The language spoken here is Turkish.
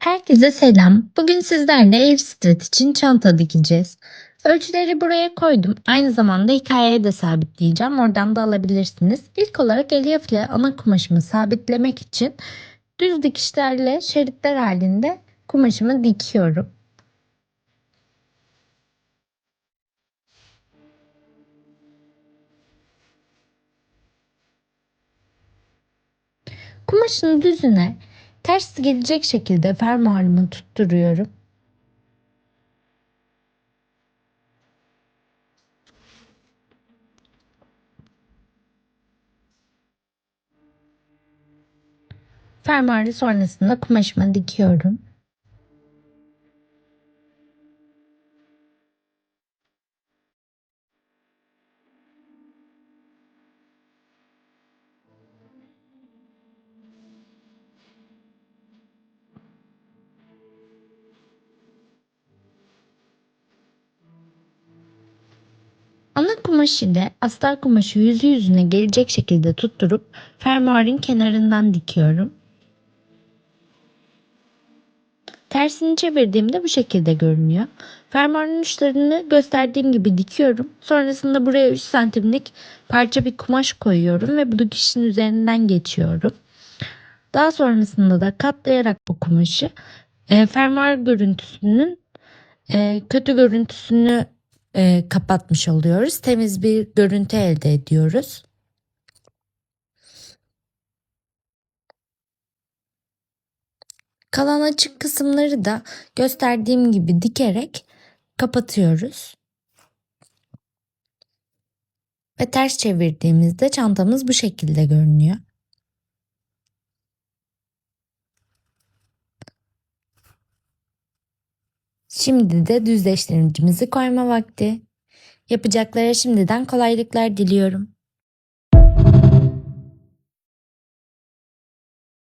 Herkese selam. Bugün sizlerle ev stret için çanta dikeceğiz. Ölçüleri buraya koydum. Aynı zamanda hikayeye de sabitleyeceğim. Oradan da alabilirsiniz. İlk olarak elyaf ile ana kumaşımı sabitlemek için düz dikişlerle şeritler halinde kumaşımı dikiyorum. Kumaşın düzüne ters gelecek şekilde fermuarımı tutturuyorum. Fermuarı sonrasında kumaşıma dikiyorum. Ana kumaş ile astar kumaşı yüzü yüzüne gelecek şekilde tutturup fermuarın kenarından dikiyorum. Tersini çevirdiğimde bu şekilde görünüyor. Fermuarın uçlarını gösterdiğim gibi dikiyorum. Sonrasında buraya 3 santimlik parça bir kumaş koyuyorum ve bu dikişin üzerinden geçiyorum. Daha sonrasında da katlayarak bu kumaşı e, fermuar görüntüsünün e, kötü görüntüsünü e, kapatmış oluyoruz. Temiz bir görüntü elde ediyoruz. Kalan açık kısımları da gösterdiğim gibi dikerek kapatıyoruz. Ve ters çevirdiğimizde çantamız bu şekilde görünüyor. Şimdi de düzleştiricimizi koyma vakti. Yapacaklara şimdiden kolaylıklar diliyorum.